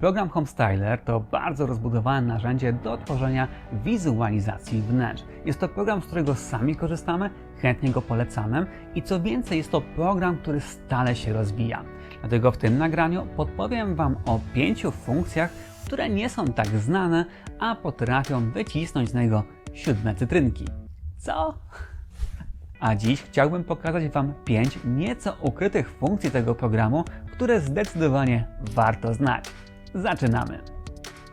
Program HomeStyler to bardzo rozbudowane narzędzie do tworzenia wizualizacji wnętrz. Jest to program, z którego sami korzystamy, chętnie go polecamy i co więcej jest to program, który stale się rozwija. Dlatego w tym nagraniu podpowiem Wam o pięciu funkcjach, które nie są tak znane, a potrafią wycisnąć z niego siódme cytrynki. Co? A dziś chciałbym pokazać Wam 5 nieco ukrytych funkcji tego programu, które zdecydowanie warto znać. Zaczynamy!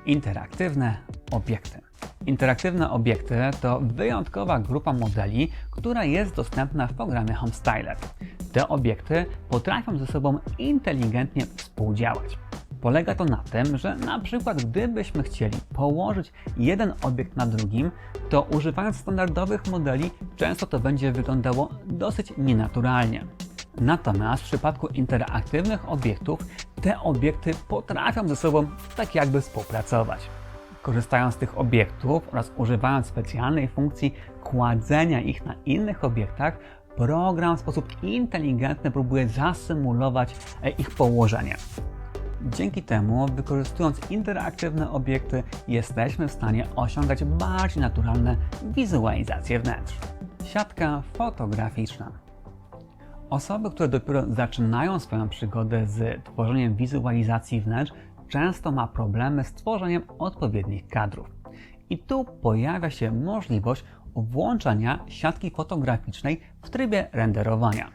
Interaktywne obiekty. Interaktywne obiekty to wyjątkowa grupa modeli, która jest dostępna w programie HomeStyler. Te obiekty potrafią ze sobą inteligentnie współdziałać. Polega to na tym, że na przykład gdybyśmy chcieli położyć jeden obiekt na drugim, to używając standardowych modeli często to będzie wyglądało dosyć nienaturalnie. Natomiast w przypadku interaktywnych obiektów te obiekty potrafią ze sobą tak jakby współpracować. Korzystając z tych obiektów oraz używając specjalnej funkcji kładzenia ich na innych obiektach, program w sposób inteligentny próbuje zasymulować e, ich położenie. Dzięki temu, wykorzystując interaktywne obiekty, jesteśmy w stanie osiągać bardziej naturalne wizualizacje wnętrz. Siatka fotograficzna. Osoby, które dopiero zaczynają swoją przygodę z tworzeniem wizualizacji wnętrz, często ma problemy z tworzeniem odpowiednich kadrów. I tu pojawia się możliwość włączania siatki fotograficznej w trybie renderowania.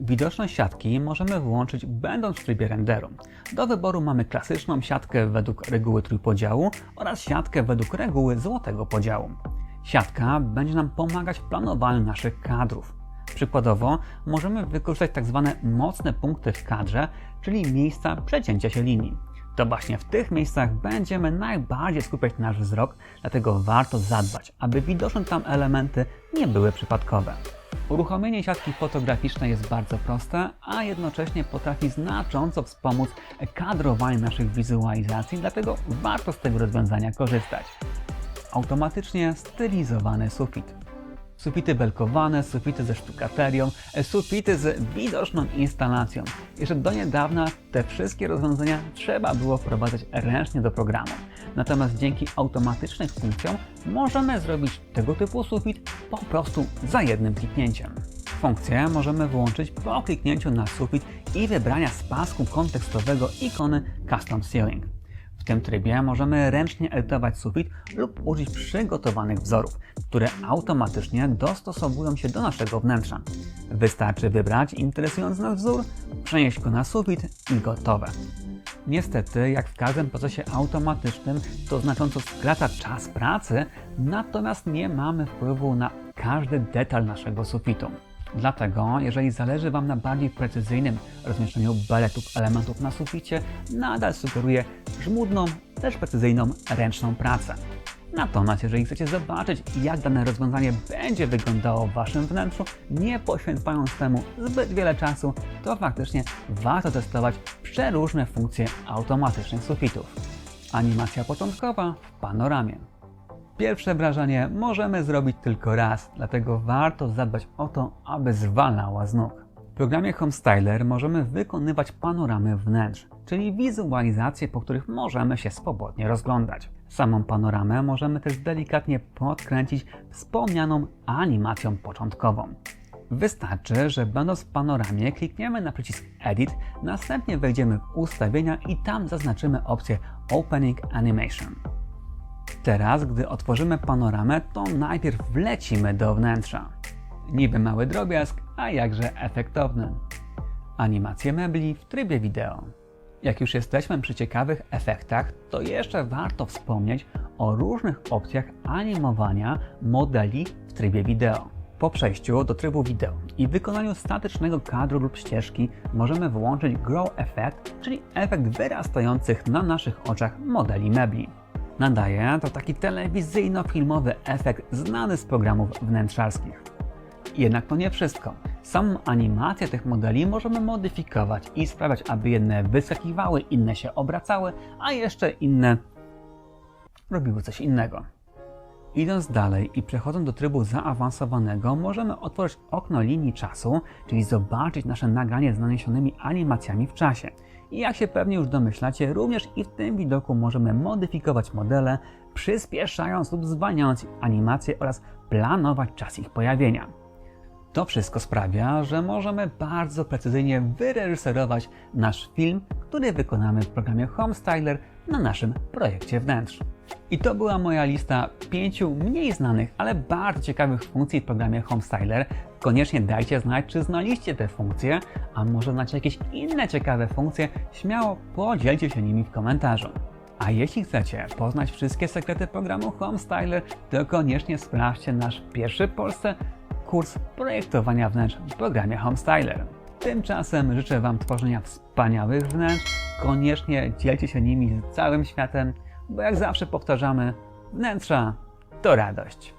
Widoczność siatki możemy włączyć będąc w trybie renderu. Do wyboru mamy klasyczną siatkę według reguły trójpodziału oraz siatkę według reguły złotego podziału. Siatka będzie nam pomagać w planowaniu naszych kadrów. Przykładowo możemy wykorzystać tak zwane mocne punkty w kadrze, czyli miejsca przecięcia się linii. To właśnie w tych miejscach będziemy najbardziej skupiać nasz wzrok, dlatego warto zadbać, aby widoczne tam elementy nie były przypadkowe. Uruchomienie siatki fotograficznej jest bardzo proste, a jednocześnie potrafi znacząco wspomóc kadrowanie naszych wizualizacji, dlatego warto z tego rozwiązania korzystać. Automatycznie stylizowany sufit. Sufity belkowane, sufity ze sztukaterią, sufity z widoczną instalacją. Jeszcze do niedawna te wszystkie rozwiązania trzeba było wprowadzać ręcznie do programu. Natomiast dzięki automatycznym funkcjom możemy zrobić tego typu sufit po prostu za jednym kliknięciem. Funkcję możemy włączyć po kliknięciu na sufit i wybrania z pasku kontekstowego ikony Custom Ceiling. W tym trybie możemy ręcznie edytować sufit lub użyć przygotowanych wzorów, które automatycznie dostosowują się do naszego wnętrza. Wystarczy wybrać interesujący nas wzór, przenieść go na sufit i gotowe. Niestety, jak w każdym procesie automatycznym, to znacząco skraca czas pracy, natomiast nie mamy wpływu na każdy detal naszego sufitu. Dlatego, jeżeli zależy Wam na bardziej precyzyjnym rozmieszczeniu beletów elementów na suficie, nadal sugeruję żmudną, też precyzyjną, ręczną pracę. Natomiast jeżeli chcecie zobaczyć, jak dane rozwiązanie będzie wyglądało w Waszym wnętrzu, nie poświęcając temu zbyt wiele czasu, to faktycznie warto testować przeróżne funkcje automatycznych sufitów. Animacja początkowa w panoramie. Pierwsze wrażenie możemy zrobić tylko raz, dlatego warto zadbać o to, aby zwalnęła z nóg. W programie HomeStyler możemy wykonywać panoramy wnętrz, czyli wizualizacje, po których możemy się swobodnie rozglądać. Samą panoramę możemy też delikatnie podkręcić wspomnianą animacją początkową. Wystarczy, że będąc w panoramie klikniemy na przycisk Edit, następnie wejdziemy w ustawienia i tam zaznaczymy opcję Opening Animation. Teraz, gdy otworzymy panoramę, to najpierw wlecimy do wnętrza. Niby mały drobiazg, a jakże efektowny. Animacje mebli w trybie wideo. Jak już jesteśmy przy ciekawych efektach, to jeszcze warto wspomnieć o różnych opcjach animowania modeli w trybie wideo. Po przejściu do trybu wideo i wykonaniu statycznego kadru lub ścieżki możemy włączyć Grow Effect, czyli efekt wyrastających na naszych oczach modeli mebli. Nadaje to taki telewizyjno-filmowy efekt znany z programów wnętrzarskich. Jednak to nie wszystko. Samą animację tych modeli możemy modyfikować i sprawiać, aby jedne wyskakiwały, inne się obracały, a jeszcze inne robiły coś innego. Idąc dalej i przechodząc do trybu zaawansowanego, możemy otworzyć okno linii czasu, czyli zobaczyć nasze nagranie z naniesionymi animacjami w czasie. I jak się pewnie już domyślacie, również i w tym widoku możemy modyfikować modele, przyspieszając lub zwalniając animacje oraz planować czas ich pojawienia. To wszystko sprawia, że możemy bardzo precyzyjnie wyreżyserować nasz film, który wykonamy w programie HomeStyler na naszym projekcie wnętrz. I to była moja lista pięciu mniej znanych, ale bardzo ciekawych funkcji w programie HomeStyler. Koniecznie dajcie znać, czy znaliście te funkcje, a może znacie jakieś inne ciekawe funkcje, śmiało podzielcie się nimi w komentarzu. A jeśli chcecie poznać wszystkie sekrety programu HomeStyler, to koniecznie sprawdźcie nasz pierwszy w Polsce kurs projektowania wnętrz w programie HomeStyler. Tymczasem życzę Wam tworzenia wspaniałych wnętrz. Koniecznie dzielcie się nimi z całym światem, bo jak zawsze powtarzamy, wnętrza to radość.